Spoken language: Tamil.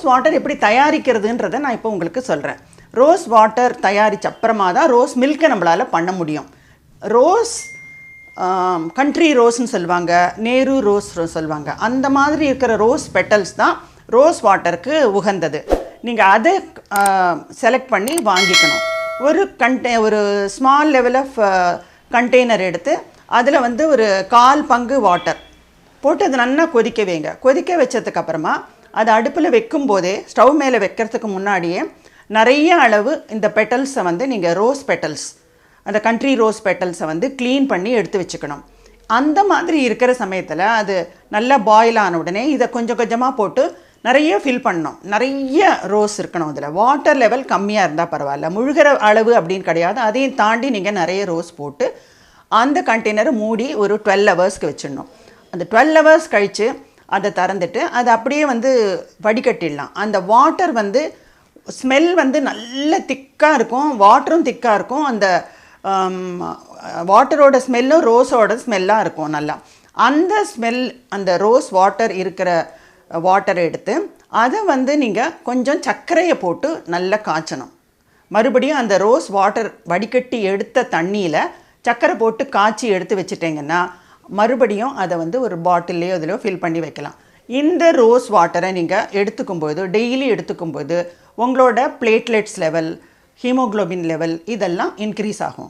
ரோஸ் வாட்டர் எப்படி தயாரிக்கிறதுன்றதை நான் இப்போ உங்களுக்கு சொல்கிறேன் ரோஸ் வாட்டர் தயாரிச்ச அப்புறமா தான் ரோஸ் மில்க்கை நம்மளால் பண்ண முடியும். ரோஸ் கண்ட்ரி ரோஸ்னு சொல்லுவாங்க நேரு ரோஸ் சொல்லுவாங்க. அந்த மாதிரி இருக்கிற ரோஸ் பெட்டல்ஸ் தான் ரோஸ் வாட்டருக்கு உகந்தது. நீங்கள் அதை செலக்ட் பண்ணி வாங்கிக்கணும். ஒரு கண்டெ ஒரு ஸ்மால் லெவல் ஆஃப் கண்டெய்னர் எடுத்து அதில் வந்து ஒரு கால் பங்கு வாட்டர் போட்டு அது நல்லா கொதிக்க வைங்க. கொதிக்க வச்சதுக்கப்புறமா அது அடுப்பில் வைக்கும் போதே ஸ்டவ் மேலே வைக்கிறதுக்கு முன்னாடியே நிறைய அளவு இந்த பெட்டல்ஸை வந்து நீங்கள் ரோஸ் பெட்டல்ஸ் அந்த கண்ட்ரி ரோஸ் பெட்டல்ஸை வந்து க்ளீன் பண்ணி எடுத்து வச்சுக்கணும். அந்த மாதிரி இருக்கிற சமயத்தில் அது நல்லா பாயில் ஆன உடனே இதை கொஞ்சம் கொஞ்சமாக போட்டு நிறைய ஃபில் பண்ணணும். நிறைய ரோஸ் இருக்கணும் அதில். வாட்டர் லெவல் கம்மியாக இருந்தால் பரவாயில்ல. முழுகிற அளவு அப்படின்னு கிடையாது. அதையும் தாண்டி நீங்கள் நிறைய ரோஸ் போட்டு அந்த கண்டெய்னரை மூடி ஒரு டுவெல் ஹவர்ஸ்க்கு வச்சிடணும். அந்த டுவெல் ஹவர்ஸ் கழித்து அதை திறந்துட்டு அதை அப்படியே வந்து வடிகட்டிடலாம். அந்த வாட்டர் வந்து ஸ்மெல் வந்து நல்ல திக்காக இருக்கும். வாட்டரும் திக்காக இருக்கும். அந்த வாட்டரோட ஸ்மெல்லும் ரோஸோட ஸ்மெல்லாக இருக்கும் நல்லா. அந்த ஸ்மெல் அந்த ரோஸ் வாட்டர் இருக்கிற வாட்டரை எடுத்து அதை வந்து நீங்கள் கொஞ்சம் சர்க்கரையை போட்டு நல்லா காய்ச்சணும். மறுபடியும் அந்த ரோஸ் வாட்டர் வடிகட்டி எடுத்த தண்ணியில் சர்க்கரை போட்டு காய்ச்சி எடுத்து வச்சிட்டிங்கன்னா மறுபடியும் அதை வந்து ஒரு பாட்டில்லையோ இதிலையோ ஃபில் பண்ணி வைக்கலாம். இந்த ரோஸ் வாட்டரை நீங்கள் எடுத்துக்கும்போது டெய்லி எடுத்துக்கும்போது உங்களோட பிளேட்லெட்ஸ் லெவல் ஹீமோக்ளோபின் லெவல் இதெல்லாம் இன்க்ரீஸ் ஆகும்.